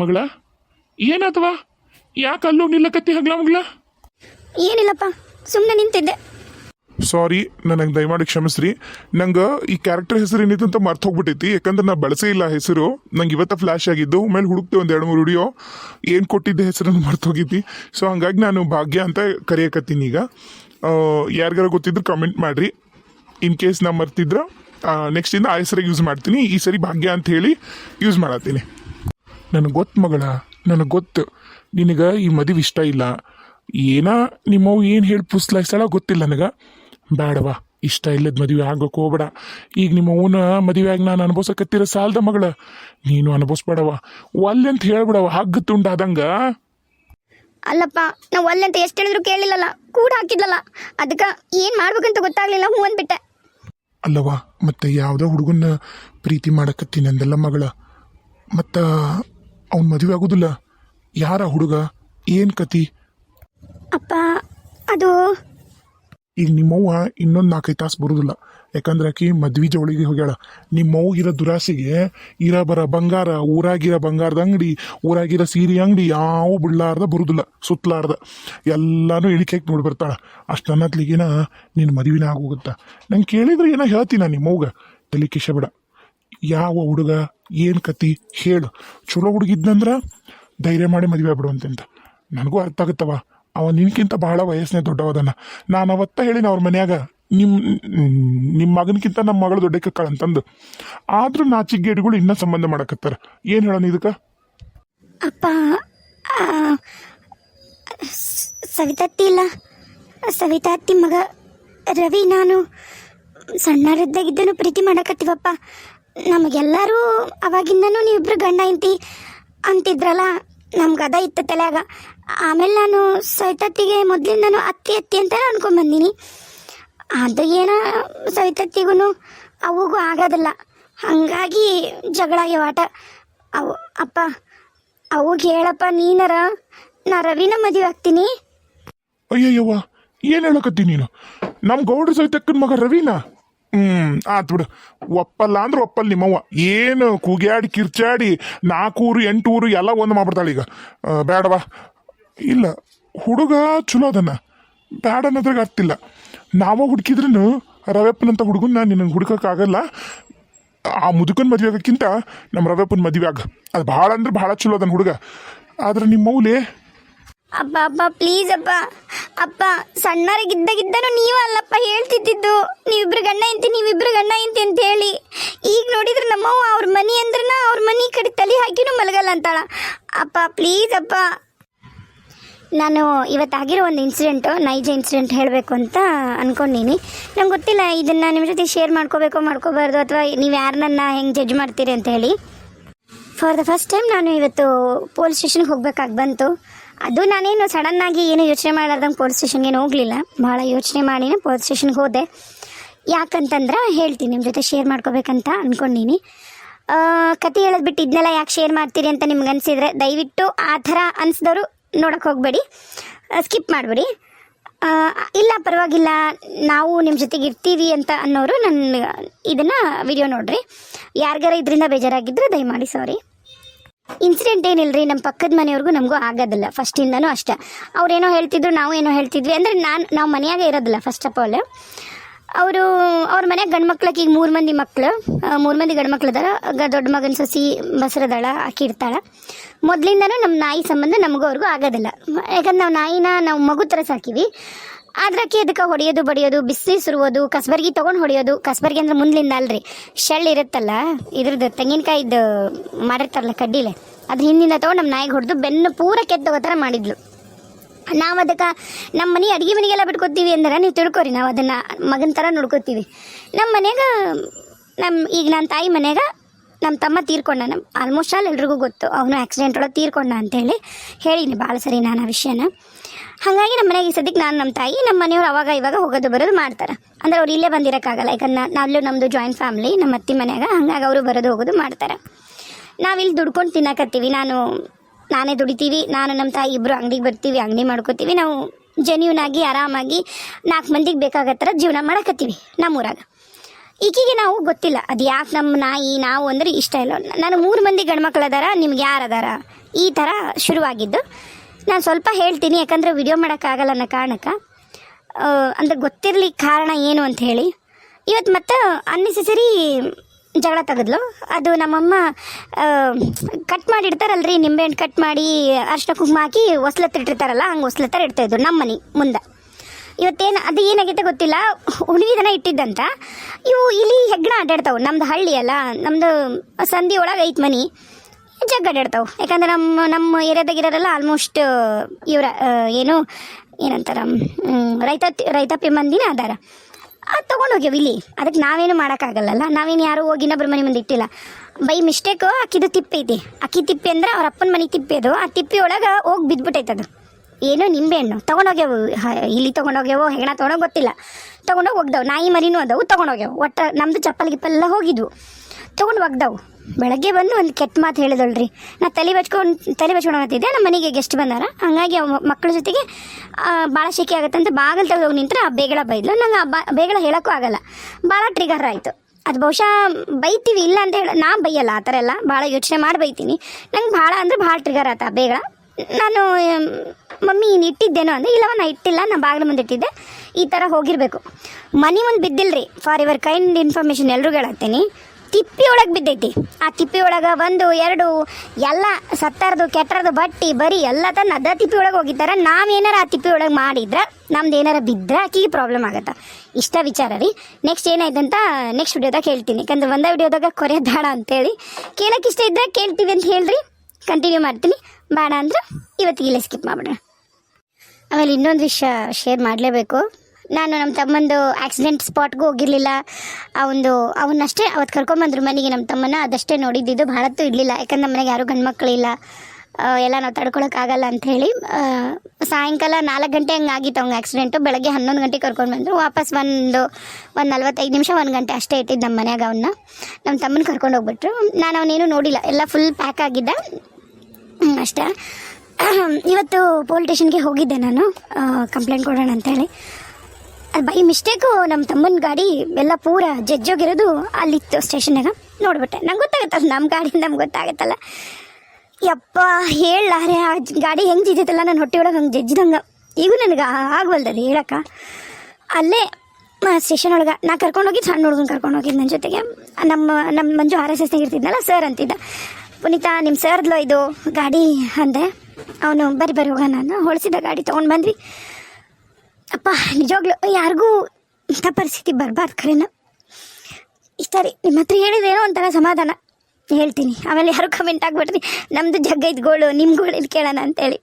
ಮಗಳ? ಏನಾತವ ಯಾಕೆ ಅಲ್ಲೋಗಿ ನಿಲ್ಲಕತ್ತಿ ಹಗ್ಲ ಮಗಳ ಏನಿಲ್ಲಪ್ಪ ಸುಮ್ಮನೆ ನಿಂತಿದ್ದೆ. ಸಾರಿ ನನಗೆ ದಯಮಾಡಿ ಕ್ಷಮಿಸ್ರಿ. ನಂಗೆ ಈ ಕ್ಯಾರೆಕ್ಟರ್ ಹೆಸರು ಏನಿತ್ತು ಅಂತ ಮರ್ತು ಹೋಗ್ಬಿಟ್ಟೈತಿ. ಯಾಕಂದ್ರೆ ನಾ ಬಳಸೇ ಇಲ್ಲ ಹೆಸರು. ನಂಗೆ ಇವತ್ತ ಫ್ಲಾಶ್ ಆಗಿದ್ದು ಆಮೇಲೆ ಹುಡುಕ್ತೆ ಒಂದು ಎರಡು ಮೂರು ವಿಡಿಯೋ ಏನು ಕೊಟ್ಟಿದ್ದೆ ಹೆಸರನ್ನು ಮರ್ತು ಹೋಗಿದ್ದಿ. ಸೊ ಹಂಗಾಗಿ ನಾನು ಭಾಗ್ಯ ಅಂತ ಕರೆಯಕತ್ತೀನಿ ಈಗ. ಯಾರಿಗಾರ ಗೊತ್ತಿದ್ರು ಕಮೆಂಟ್ ಮಾಡಿರಿ. ಇನ್ ಕೇಸ್ ನಾ ನೆಕ್ಸ್ಟ್ ಇಂದ ಆ ಹೆಸರಿಗೆ ಯೂಸ್ ಮಾಡ್ತೀನಿ. ಈ ಸರಿ ಭಾಗ್ಯ ಅಂತ ಹೇಳಿ ಯೂಸ್ ಮಾಡತ್ತೀನಿ ನನಗೆ ಗೊತ್ತು ಮಗಳ ನನಗೆ ಗೊತ್ತು. ನಿನಗೆ ಈ ಮದುವೆ ಇಷ್ಟ ಇಲ್ಲ. ಏನ ನಿಮ್ಮವು ಏನು ಹೇಳಿ ಸಲ ಗೊತ್ತಿಲ್ಲ ನನಗೆ. ಬೇಡವಾ ಇಷ್ಟ ಇಲ್ಲದ ಮದುವೆ ಆಗೋಕೆ ಹೋಗ್ಬೇಡ. ಈಗ ನಿಮ್ಮ ಅವನ ಮದುವೆ ಆಗಿ ನಾನು ಅನುಭವಿಸಕತ್ತಿರೋ ಸಾಲದ ಮಗಳ. ನೀನು ಅನುಭವಿಸ್ಬೇಡವ ಒಲ್ಲೆ ಅಂತ ಹೇಳ್ಬಿಡವ ಹಗ್ಗ ತುಂಡಾದಂಗ ಅಲ್ಲಪ್ಪ ನಾವು ಒಲ್ಲೆ ಅಂತ ಎಷ್ಟು ಹೇಳಿದ್ರು ಕೇಳಿಲ್ಲಲ್ಲ ಕೂಡ ಹಾಕಿದ್ಲಲ್ಲ. ಅದಕ್ಕೆ ಏನು ಮಾಡ್ಬೇಕಂತ ಗೊತ್ತಾಗ್ಲಿಲ್ಲ ಹೂ ಅಂದ್ಬಿಟ್ಟೆ. ಅಲ್ಲವಾ ಮತ್ತೆ ಯಾವುದೋ ಹುಡುಗನ್ನ ಪ್ರೀತಿ ಮಾಡಕತ್ತೀನಿ ಅಂದಲ್ಲ ಮಗಳ. ಮತ್ತು ಅವ್ನ ಮದುವೆ ಆಗೋದಿಲ್ಲ. ಯಾರ ಹುಡುಗ? ಏನು ಕತಿ? ಅಪ್ಪ ಅದು ಈಗ ನಿಮ್ಮವ್ವ ಇನ್ನೊಂದು ನಾಲ್ಕೈದು ತಾಸು ಬರೋದಿಲ್ಲ. ಯಾಕಂದ್ರೆ ಆಕಿ ಮದ್ವಿ ಜವಳಿಗೆ ಹೋಗ್ಯಾಳ. ನಿಮ್ಮವ್ವ ಇರೋ ದುರಾಸೆಗೆ ಇರ ಬರ ಬಂಗಾರ ಊರಾಗಿರೋ ಬಂಗಾರದ ಅಂಗಡಿ ಊರಾಗಿರೋ ಸೀರೆ ಅಂಗಡಿ ಯಾವ ಬಿಡ್ಲಾರ್ದ ಬರುದಿಲ್ಲ. ಸುತ್ತಲಾರ್ದ ಎಲ್ಲಾನು ಇಳಿಕೆಗೆ ನೋಡಿ ಬರ್ತಾಳ ಅಷ್ಟು ಅನ್ನತ್ಲಿಗೇನ ನಿನ್ನ ಮದುವೆನ ಆಗೋಗುತ್ತ? ನಂಗೆ ಕೇಳಿದ್ರೆ ಏನೋ ಹೇಳ್ತೀನ ನಿಮ್ಮವ್ಗ ತಲೆ ಕಿಶಬೇಡ ಯಾವ ಹುಡುಗ ಏನು ಕತಿ ಹೇಳು. ಚಲೋ ಹುಡುಗಿದ್ನಂದ್ರ ಧೈರ್ಯ ಮಾಡಿ ಮದುವೆ ಆಗ್ಬಿಡು ಅಂತಂತ. ನನಗೂ ಅರ್ಥ ಆಗುತ್ತವ. ಅವ ನಿನ್ಕಿಂತ ಬಹಳ ವಯಸ್ಸನೇ ದೊಡ್ಡವದನ್ನ ನಾನು ಅವತ್ತ ಹೇಳಿನ ಅವ್ರ ಮನ್ಯಾಗ ನಿಮ್ಮ ನಿಮ್ಮ ಮಗನಕ್ಕಿಂತ ನಮ್ಮ ಮಗಳು ದೊಡ್ಡಕ್ಕೆ ಅಂತಂದು. ಆದ್ರೂ ನಾಚಿಗೇಡಿಗಳು ಇನ್ನೂ ಸಂಬಂಧ ಮಾಡಕತ್ತಾರ. ಏನು ಹೇಳೋಣ ಇದಕ್ಕೆ? ಅಪ್ಪ ಸವಿತತ್ತಿ ಇಲ್ಲ. ಸವಿತಾತ್ತಿ ಮಗ ರವಿ ನಾನು ಸಣ್ಣ ಪ್ರೀತಿ ಮಾಡಕತ್ತೀವಪ್ಪ. ನಮಗೆಲ್ಲರೂ ಅವಾಗಿಂದನೂ ನೀವಿಬ್ರು ಗಂಡ ಇಂತಿ ಅಂತಿದ್ರಲ್ಲ, ನಮ್ಗೆ ಅದ ಇತ್ತು ತಲೆಯಾಗ. ಆಮೇಲೆ ನಾನು ಸವಿತತ್ತಿಗೆ ಮೊದಲಿಂದನೂ ಅತ್ತಿ ಅತ್ತಿ ಅಂತ ಅನ್ಕೊಂಬಂದೀನಿ ಅದು ಏನ ಸವಿತತ್ತಿಗೂ ಅವಗೂ ಆಗೋದಿಲ್ಲ. ಹಾಗಾಗಿ ಜಗಳ ಆಟ. ಅವು, ಅಪ್ಪ ಅವಾಗ ಹೇಳಪ್ಪ, ನೀನರ, ನಾ ರವಿನ ಮದುವೆ ಆಗ್ತೀನಿ. ಅಯ್ಯಯ್ಯವ್ವ, ಏನು ಹೇಳಕತ್ತಿ ನೀನು? ನಮ್ಮ ಗೌಡ್ರ ಸಹಿತಕ್ಕನ ಮಗ ರವಿನ? ಹ್ಮ್, ಆತ್ ಬಿಡು. ಒಪ್ಪಲ್ಲ ಅಂದ್ರೆ ಒಪ್ಪಲ್ಲ ನಿಮ್ಮವ್ವ. ಏನು ಕೂಗ್ಯಾಡಿ, ಕಿರ್ಚಾಡಿ ನಾಲ್ಕೂರು ಎಂಟೂರು ಎಲ್ಲ ಒಂದು ಮಾಡ್ಬಿಡ್ತಾಳೆ ಈಗ. ಬೇಡವಾ? ಇಲ್ಲ, ಹುಡುಗ ಚಲೋ ಅದನ್ನ. ಬೇಡ ಅನ್ನೋದ್ರಾಗ ಅರ್ತಿಲ್ಲ ನಾವ ಹುಡುಕಿದ್ರೂ ರವೆಪ್ಪನಂತ ಹುಡುಗನ್ನ ನಿನಗೆ ಹುಡುಕಕ್ಕಾಗಲ್ಲ. ಆ ಮುದುಕನ ಮದುವೆ ಆಗೋಕ್ಕಿಂತ ನಮ್ಮ ರವೆಪ್ಪನ ಮದುವೆ ಆಗ. ಅದು ಭಾಳ ಅಂದ್ರೆ ಭಾಳ ಚಲೋ ಅದನ್ನ ಹುಡುಗ. ಆದ್ರೆ ನಿಮ್ಮ ಮೌಲೆ ಅಪ್ಪ ಅಪ್ಪ ಪ್ಲೀಸ್ ಅಪ್ಪ ಅಪ್ಪ ಸಣ್ಣರಿಗಿದ್ದಾಗಿದ್ದನು ನೀವು ಅಲ್ಲಪ್ಪ ಹೇಳ್ತಿದ್ದಿದ್ದು. ನೀವಿಬ್ರು ಗಂಡ ಇಂತಿ ನೀವಿಬ್ರು ಗಂಡ ಇಂತಿ ಅಂತ ಹೇಳಿ. ಈಗ ನೋಡಿದ್ರೆ ನಮ್ಮವ್ವ ಅವ್ರ ಮನಿ ಅಂದ್ರನ ಅವ್ರ ಮನಿ ಕಡೆ ತಲೆ ಹಾಕಿನೂ ಮಲಗಲ್ಲ ಅಂತಾಳ. ಅಪ್ಪ ಪ್ಲೀಸ್ ಅಪ್ಪ. ನಾನು ಇವತ್ತಾಗಿರೋ ಒಂದು ಇನ್ಸಿಡೆಂಟು ನೈಜ ಇನ್ಸಿಡೆಂಟ್ ಹೇಳಬೇಕು ಅಂತ ಅಂದ್ಕೊಂಡಿನಿ ನಂಗೆ ಗೊತ್ತಿಲ್ಲ, ಇದನ್ನು ನಿಮ್ಮ ಜೊತೆ ಶೇರ್ ಮಾಡ್ಕೋಬೇಕೋ ಮಾಡ್ಕೋಬಾರ್ದು ಅಥವಾ ನೀವು ಯಾರನ್ನ ಹೆಂಗೆ ಜಡ್ಜ್ ಮಾಡ್ತೀರಿ ಅಂತ ಹೇಳಿ. ಫಾರ್ ದ ಫಸ್ಟ್ ಟೈಮ್ ನಾನು ಇವತ್ತು ಪೊಲೀಸ್ ಸ್ಟೇಷನ್ಗೆ ಹೋಗ್ಬೇಕಾಗಿ ಬಂತು. ಅದು ನಾನೇನು ಸಡನ್ನಾಗಿ ಏನು ಯೋಚನೆ ಮಾಡಾರ್ದಂಗೆ ಪೊಲೀಸ್ ಸ್ಟೇಷನ್ಗೆ ಏನು ಹೋಗಲಿಲ್ಲ. ಭಾಳ ಯೋಚನೆ ಮಾಡಿನೇ ಪೊಲೀಸ್ ಸ್ಟೇಷನ್ಗೆ ಹೋದೆ. ಯಾಕಂತಂದ್ರೆ ಹೇಳ್ತೀನಿ ನಿಮ್ಮ ಜೊತೆ ಶೇರ್ ಮಾಡ್ಕೋಬೇಕಂತ ಅಂದ್ಕೊಂಡೀನಿ ಕತೆ ಹೇಳೋದು ಬಿಟ್ಟು ಇದನ್ನೆಲ್ಲ ಯಾಕೆ ಶೇರ್ ಮಾಡ್ತೀರಿ ಅಂತ ನಿಮ್ಗೆ ಅನಿಸಿದ್ರೆ ದಯವಿಟ್ಟು ಆ ಥರ ಅನಿಸಿದವರು ನೋಡೋಕೆ ಹೋಗಬೇಡಿ. ಸ್ಕಿಪ್ ಮಾಡಿಬಿಡಿ. ಇಲ್ಲ, ಪರವಾಗಿಲ್ಲ. ನಾವು ನಿಮ್ಮ ಜೊತೆಗೆ ಇರ್ತೀವಿ ಅಂತ ಅನ್ನೋರು ನನ್ನ ಇದನ್ನು ವಿಡಿಯೋ ನೋಡ್ರಿ. ಯಾರಿಗಾರ ಇದರಿಂದ ಬೇಜಾರಾಗಿದ್ದರೆ ದಯಮಾಡಿ ಸಾರಿ ಇನ್ಸಿಡೆಂಟ್ ಏನಿಲ್ಲರಿ ನಮ್ಮ ಪಕ್ಕದ ಮನೆಯವ್ರಿಗೂ ನಮಗೂ ಆಗೋದಿಲ್ಲ. ಫಸ್ಟಿಂದನೂ ಅಷ್ಟೇ. ಅವ್ರೇನೋ ಹೇಳ್ತಿದ್ರು ನಾವು ಏನೋ ಹೇಳ್ತಿದ್ವಿ. ಅಂದರೆ ನಾನು, ನಾವು ಮನೆಯಾಗೆ ಇರೋದಿಲ್ಲ ಫಸ್ಟ್ ಆಫ್ ಆಲ್ ಅವರು, ಅವ್ರ ಮನ್ಯಾಗ ಗಂಡ್ ಮಕ್ಳಕ್ಕೆ ಈಗ ಮೂರು ಮಂದಿ ಮಕ್ಕಳು ಮೂರು ಮಂದಿ ಗಂಡು ಮಕ್ಳು ಅದಾರ. ದೊಡ್ಡ ಮಗನ ಸೊಸಿ ಬಸರದಾಳ ಆಕಿ ಇರ್ತಾಳೆ. ಮೊದಲಿಂದನೂ ನಮ್ಮ ನಾಯಿ ಸಂಬಂಧ ನಮಗೂ ಅವ್ರಿಗೂ ಆಗೋದಿಲ್ಲ. ಯಾಕಂದ್ರೆ ನಾವು ನಾಯಿನ ನಾವು ಮಗು ಥರ ಸಾಕಿವಿ. ಅದ್ರಕ್ಕೆ ಅದಕ್ಕೆ ಹೊಡೆಯೋದು, ಬಡಿಯೋದು ಬಿಸಿ ಸುರುವುದು, ಕಸ್ಬರ್ಗಿ ತೊಗೊಂಡು ಹೊಡೆಯೋದು. ಕಸ್ಬರ್ಗಿ ಅಂದ್ರೆ ಮುಂದ್ಲಿಂದ ಅಲ್ರಿ. ಶೆಳ್ ಇರುತ್ತಲ್ಲ, ಇದ್ರದ್ದು ತೆಂಗಿನಕಾಯಿದ್ದು ಮಾಡಿರ್ತಾರಲ್ಲ ಕಡ್ಡಿಲೆ. ಅದ್ರ ಹಿಂದಿಂದ ತೊಗೊಂಡು ನಮ್ಮ ನಾಯಿಗೆ ಹೊಡೆದು ಬೆನ್ನು ಪೂರ ಕೆತ್ತೋ ಥರ ಮಾಡಿದ್ಲು. ನಾವು ಅದಕ್ಕೆ ನಮ್ಮ ಮನೆ ಅಡುಗೆ ಮನೆಗೆಲ್ಲ ಬಿಟ್ಕೋತೀವಿ ಅಂದ್ರೆ ನೀವು ತಿಳ್ಕೊರಿ, ನಾವು ಅದನ್ನು ಮಗನ ಥರ ನೋಡ್ಕೋತೀವಿ. ನಮ್ಮ ಮನೆಯಾಗ ನಮ್ಮ ಈಗ ನನ್ನ ತಾಯಿ ಮನೆಗೆ ನಮ್ಮ ತಮ್ಮ ತೀರ್ಕೊಂಡ ನಮ್ಮ ಆಲ್ಮೋಸ್ಟ್ ಆಲ್ ಎಲ್ರಿಗೂ ಗೊತ್ತು, ಅವನು ಆಕ್ಸಿಡೆಂಟ್ ಒಳಗೆ ತೀರ್ಕೊಂಡ ಅಂತೇಳಿ ಹೇಳಿನಿ ಭಾಳ ಸರಿ ನಾನು ಆ ವಿಷಯನ. ಹಾಗಾಗಿ ನಮ್ಮ ಮನೆಗೆ ಸದ್ಯಕ್ಕೆ ನಾನು ನಮ್ಮ ತಾಯಿ ನಮ್ಮ ಮನೆಯವ್ರು ಅವಾಗ ಇವಾಗ ಹೋಗೋದು ಬರೋದು ಮಾಡ್ತಾರೆ. ಅಂದ್ರೆ ಅವ್ರು ಇಲ್ಲೇ ಬಂದಿರೋಕ್ಕಾಗಲ್ಲ ಯಾಕಂದ್ರೆ ನಾವಲ್ಲೂ ನಮ್ಮದು ಜಾಯಿಂಟ್ ಫ್ಯಾಮ್ಲಿ ನಮ್ಮ ಅತ್ತಿ ಮನೆಯಾಗ, ಹಂಗಾಗಿ ಅವರು ಬರೋದು ಹೋಗೋದು ಮಾಡ್ತಾರೆ. ನಾವಿಲ್ಲಿ ದುಡ್ಕೊಂಡು ತಿನ್ನಕತ್ತೀವಿ, ನಾನು ನಾನೇ ದುಡಿತೀವಿ, ನಾನು ನಮ್ಮ ತಾಯಿ ಇಬ್ಬರು ಅಂಗಡಿಗೆ ಬರ್ತೀವಿ, ಅಂಗಡಿ ಮಾಡ್ಕೋತೀವಿ, ನಾವು ಜೆನ್ಯೂನ್ ಆಗಿ, ಆರಾಮಾಗಿ ನಾಲ್ಕು ಮಂದಿಗೆ ಬೇಕಾಗೋ ಜೀವನ ಮಾಡಕತ್ತೀವಿ ನಮ್ಮೂರಾಗ. ಈಕಿಗೆ ನಾವು ಗೊತ್ತಿಲ್ಲ, ಅದು ಯಾಕೆ ನಮ್ಮ ನಾಯಿ, ನಾವು ಅಂದ್ರೆ ಇಷ್ಟ ಇಲ್ಲ. ನಾನು ಮೂರು ಮಂದಿ ಗಂಡ್ಮಕ್ಳು ಅದಾರ ನಿಮ್ಗೆ ಯಾರು ಅದಾರ ಈ ಥರ ಶುರುವಾಗಿದ್ದು. ನಾನು ಸ್ವಲ್ಪ ಹೇಳ್ತೀನಿ, ಯಾಕಂದರೆ ವಿಡಿಯೋ ಮಾಡೋಕ್ಕಾಗಲ್ಲ ಅನ್ನೋ ಕಾರಣಕ್ಕೆ. ಅಂದರೆ ಅಂದ್ರೆ ಗೊತ್ತಿರಲಿ ಕಾರಣ ಏನು ಅಂತ ಹೇಳಿ. ಇವತ್ತು ಮತ್ತೆ ಅನ್ನೆಸೆಸರಿ ಜಗಳ ತೆಗೆದ್ಲು. ಅದು ನಮ್ಮಮ್ಮ ಕಟ್ ಮಾಡಿರ್ತಾರಲ್ರಿ ನಿಂಬೆಹಣ್ಣು ಕಟ್ ಮಾಡಿ ಅರ್ಶಿನ ಕುಂಕುಮ ಹಾಕಿ ಹೊಸ್ಲತ್ತಿಟ್ಟಿರ್ತಾರಲ್ಲ ಹಂಗೆ ಹೊಸ್ಲತ್ತರ ಇಡ್ತಾಯಿದ್ರು ನಮ್ಮ ಮನೆ ಮುಂದೆ. ಇವತ್ತೇನು, ಅದು ಏನಾಗೈತೆ ಗೊತ್ತಿಲ್ಲ ಉಳಿದನ ಇಟ್ಟಿದ್ದಂತ. ಇವು ಇಲ್ಲಿ ಹೆಗ್ಗಣ ಅಡ್ಡಾಡ್ತಾವೆ ನಮ್ದು ಹಳ್ಳಿ ಅಲ್ಲ ನಮ್ಮದು ಸಂಧಿ ಒಳಗೆ ಐತೆ ಮನೆ. ಜಗ್ಗ ಅಡ್ಡಾಡ್ತಾವೆ ಯಾಕಂದ್ರೆ ನಮ್ಮ ನಮ್ಮ ಏರಿಯಾದಾಗ ಇರೋರೆಲ್ಲ ಆಲ್ಮೋಸ್ಟ್ ಇವರ ಏನು, ಏನಂತಾರ ರೈತ, ರೈತಾಪಿ ಮಂದಿನ ಅದಾರ. ಅದು ತೊಗೊಂಡು ಹೋಗ್ಯಾವ ಇಲ್ಲಿ ಅದಕ್ಕೆ ನಾವೇನು ಮಾಡೋಕ್ಕಾಗಲ್ಲಲ್ಲ? ನಾವೇನು ಯಾರು ಹೋಗಿ ಇನ್ನೊಬ್ಬರ ಮನೆ ಮುಂದೆ ಇಟ್ಟಿಲ್ಲ. ಬೈ ಮಿಸ್ಟೇಕು, ಅಕ್ಕಿದು ತಿಪ್ಪೆ ಐತಿ ಅಕ್ಕಿ ತಿಪ್ಪೆ ಅಂದ್ರೆ ಅವ್ರ ಅಪ್ಪನ ಮನೆ ತಿಪ್ಪೆ ಅದು. ಆ ತಿಪ್ಪೆ ಒಳಗೆ ಹೋಗಿ ಬಿದ್ದುಬಿಟ್ಟೈತೆ ಅದು. ಏನೋ ನಿಂಬೆಹಣ್ಣು ತೊಗೊಂಡೋಗ್ಯವು. ಇಲ್ಲಿ ತೊಗೊಂಡೋಗ್ಯಾವೋ, ಹೆಗಣ ತೊಗೊಂಡೋಗಿ ಗೊತ್ತಿಲ್ಲ. ತೊಗೊಂಡೋಗಿ ಒಗ್ದವು. ನಾಯಿ ಮರಿನೂ ಅದವು, ತೊಗೊಂಡೋಗ್ಯಾವು. ಒಟ್ಟು ನಮ್ಮದು ಚಪ್ಪಲಿ ಗಿಪ್ಪೆಲ್ಲ ಹೋಗಿದ್ವು. ತೊಗೊಂಡು ಒಗ್ದವು. ಬೆಳಗ್ಗೆ ಬಂದು ಒಂದು ಕೆಟ್ಟ ಮಾತು ಹೇಳಿದಳ್ರಿ. ನಾ ತಲೆ ಬಚ್ಕೊಂಡು ತಲೆ ಬಚ್ಕೊಂಡು ಹೋಗ್ತಿದ್ದೆ ನಮ್ಮ ಮನೆಗೆ ಗೆಸ್ಟ್ ಬಂದಾರ. ಹಂಗಾಗಿ ಅವ ಮಕ್ಕಳ ಜೊತೆಗೆ ಭಾಳ ಶೆಕೆ ಆಗುತ್ತೆ ಅಂತ ಬಾಗಿಲು ತೆಗೆದು ನಿಂತ್ರೆ ಆ ಬೇಗಳ ಬೈದ್ಲು. ನಂಗೆ ಆ ಬಾ, ಬೇಗಳ ಹೇಳೋಕ್ಕೂ ಆಗಲ್ಲ. ಭಾಳ ಟ್ರಿಗರ್ ಆಯಿತು. ಅದು ಬಹುಶಃ ಬೈತೀವಿ ಇಲ್ಲ ಅಂತ ಹೇಳಿ ನಾ ಬೈಯಲ್ಲ, ಆ ಥರ ಎಲ್ಲ ಭಾಳ ಯೋಚನೆ ಮಾಡಿ ಬೈತೀನಿ. ನಂಗೆ ಭಾಳ ಅಂದರೆ ಭಾಳ ಟ್ರಿಗರ್ ಆಯ್ತು ಆ ಬೇಗಳ. ನಾನು ಮಮ್ಮಿ ನೀನು ಇಟ್ಟಿದ್ದೇನೋ ಅಂದರೆ ಇಲ್ಲವ ನಾ ಇಟ್ಟಿಲ್ಲ, ನಾ ಬಾಗಿಲು ಮುಂದೆ ಇಟ್ಟಿದ್ದೆ, ಈ ಥರ ಹೋಗಿರಬೇಕು. ಮನೆ ಮುಂದೆ ಬಿದ್ದಿಲ್ಲ ರೀ ಫಾರ್ ಯುವರ್ ಕೈಂಡ್ ಇನ್ಫಾರ್ಮೇಷನ್ ಎಲ್ರಿಗೂ ಹೇಳತ್ತೀನಿ. ತಿಪ್ಪಿ ಒಳಗೆ ಬಿದ್ದೈತಿ. ಆ ತಿಪ್ಪಿ ಒಳಗೆ ಒಂದು, ಎರಡು, ಎಲ್ಲ ಸತ್ತಾರದು, ಕೆಟ್ಟರದು ಬಟ್ಟಿ, ಬರಿ ಎಲ್ಲ ತನ್ನ ಅದ ತಿಪ್ಪಿ ಒಳಗೆ ಹೋಗಿದ್ದಾರೆ. ನಾವೇನಾರ ಆ ತಿಪ್ಪಿ ಒಳಗೆ ಮಾಡಿದ್ರೆ, ನಮ್ದು ಏನಾರ ಬಿದ್ದರೆ ಆಕಿಗೆ ಪ್ರಾಬ್ಲಮ್ ಆಗತ್ತೆ. ಇಷ್ಟ ವಿಚಾರ ರೀ. ನೆಕ್ಸ್ಟ್ ಏನಾಯ್ತು ನೆಕ್ಸ್ಟ್ ವಿಡಿಯೋದಾಗ ಹೇಳ್ತೀನಿ. ಯಾಕಂದ್ರೆ ಒಂದೇ ವಿಡಿಯೋದಾಗ ಕೊರೆ ಬೇಡ ಅಂತೇಳಿ. ಕೇಳಕ್ಕೆ ಇಷ್ಟ ಇದ್ದರೆ ಕೇಳ್ತೀವಿ ಅಂತ ಹೇಳ್ರಿ. ಕಂಟಿನ್ಯೂ ಮಾಡ್ತೀನಿ. ಬೇಡ ಅಂದ್ರೆ ಇವತ್ತಿಗೆ ಇಲ್ಲೇ ಸ್ಕಿಪ್ ಮಾಡ್ಬಿಡ್ರಿ ಆಮೇಲೆ ಇನ್ನೊಂದು ವಿಷಯ ಶೇರ್ ಮಾಡಲೇಬೇಕು. ನಾನು ನಮ್ಮ ತಮ್ಮಂದು ಆಕ್ಸಿಡೆಂಟ್ ಸ್ಪಾಟ್ಗೂ ಹೋಗಿರಲಿಲ್ಲ. ಒಂದು ಅವನ್ನಷ್ಟೇ ಅವತ್ತು ಕರ್ಕೊಂಬಂದ್ರು ಮನೆಗೆ ನಮ್ಮ ತಮ್ಮನ ಅದಷ್ಟೇ ನೋಡಿದ್ದಿದ್ದು ಭಾಳತ್ತು ಇರಲಿಲ್ಲ. ಯಾಕಂದ್ರೆ ನಮ್ಮ ಮನೆಗೆ ಯಾರೂ ಗಂಡು ಮಕ್ಕಳಿಲ್ಲ ಎಲ್ಲ ನಾವು ತಡ್ಕೊಳಕ್ಕಾಗಲ್ಲ ಅಂಥೇಳಿ ಸಾಯಂಕಾಲ ನಾಲ್ಕು ಗಂಟೆ ಹಂಗೆ ಆಗಿತ್ತು ಅವ್ನಿಗೆ ಆಕ್ಸಿಡೆಂಟು ಬೆಳಗ್ಗೆ ಹನ್ನೊಂದು ಗಂಟೆಗೆ ಕರ್ಕೊಂಡು ಬಂದರು. ವಾಪಸ್ ಒಂದು ಒಂದು ನಲ್ವತ್ತೈದು ನಿಮಿಷ, ಒಂದು ಗಂಟೆ ಅಷ್ಟೇ ಇಟ್ಟಿದ್ದು ನಮ್ಮ ಮನ್ಯಾಗ ಅವನ್ನ ನಮ್ಮ ತಮ್ಮನ ಕರ್ಕೊಂಡು ಹೋಗ್ಬಿಟ್ರು. ನಾನು ಅವನೇನು ನೋಡಿಲ್ಲ. ಎಲ್ಲ ಫುಲ್ ಪ್ಯಾಕ್ ಆಗಿದ್ದ. ಅಷ್ಟೇ. ಇವತ್ತು ಪೊಲೀಸ್ ಸ್ಟೇಷನ್ಗೆ ಹೋಗಿದ್ದೆ ನಾನು. ಕಂಪ್ಲೇಂಟ್ ಕೊಡೋಣ ಅಂತೇಳಿ ಅದು ಬೈ ಮಿಸ್ಟೇಕು ನಮ್ಮ ತಮ್ಮನ ಗಾಡಿ ಎಲ್ಲ ಪೂರ ಜಜ್ಜೋಗಿರೋದು ಅಲ್ಲಿತ್ತು ಸ್ಟೇಷನ್ನಾಗ ನೋಡ್ಬಿಟ್ಟೆ. ನಂಗೆ ಗೊತ್ತಾಗುತ್ತಲ್ಲ ನಮ್ಮ ಗಾಡಿ ನಮ್ಗೆ ಗೊತ್ತಾಗುತ್ತಲ್ಲ. ಯಪ್ಪ ಹೇಳಾರೆ ಆ ಗಾಡಿ ಹೆಂಗೆ ಜಿದ್ದಿತ್ತಲ್ಲ ನನ್ನ ಹೊಟ್ಟೆ ಒಳಗೆ ಹಂಗೆ ಜಜ್ಜಿದಂಗೆ. ಈಗೂ ನನಗೆ ಆಗ್ವಲ್ದದು ಹೇಳಕ್ಕ. ಅಲ್ಲೇ ಸ್ಟೇಷನ್ ಒಳಗೆ, ನಾ ಕರ್ಕೊಂಡೋಗಿ ಸಣ್ಣ ಹುಡುಗನ ಕರ್ಕೊಂಡು ಹೋಗಿದ್ದು ನನ್ನ ಜೊತೆಗೆ. ನಮ್ಮ ನಮ್ಮ ಮಂಜು ಆರ್ ಎಸ್ ಎಸ್ನಾಗ ಇರ್ತಿದ್ನಲ್ಲ ಸರ್ ಅಂತಿದ್ದ. ಪುನೀತಾ ನಿಮ್ಮ ಸರ್ದ್ಲೋ ಇದು ಗಾಡಿ ಅಂದೆ. ಅವನು ಬರಿ ಬರಿ ಹೋಗ ನಾನು ಹೊಳಿಸಿದ ಗಾಡಿ ತೊಗೊಂಡು ಬಂದ್ವಿ. ಅಪ್ಪ, ನಿಜವಾಗ್ಲೂ ಯಾರಿಗೂ ಇಂಥ ಪರಿಸ್ಥಿತಿ ಬರಬಾರ್ದು ಖರೇನ? ಇಷ್ಟ ರೀ ನಿಮ್ಮ ಹತ್ರ ಹೇಳಿದೇನೋ ಒಂಥರ ಸಮಾಧಾನ. ಹೇಳ್ತೀನಿ. ಆಮೇಲೆ ಯಾರು ಕಮೆಂಟ್ ಆಗ್ಬಿಟ್ರಿ ನಮ್ಮದು ಜಗ್ಗೈದು ಗೋಳು ನಿಮ್ಮ ಗೋಳು ಇಲ್ಲಿ ಕೇಳೋಣ ಅಂತೇಳಿ.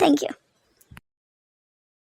Thank you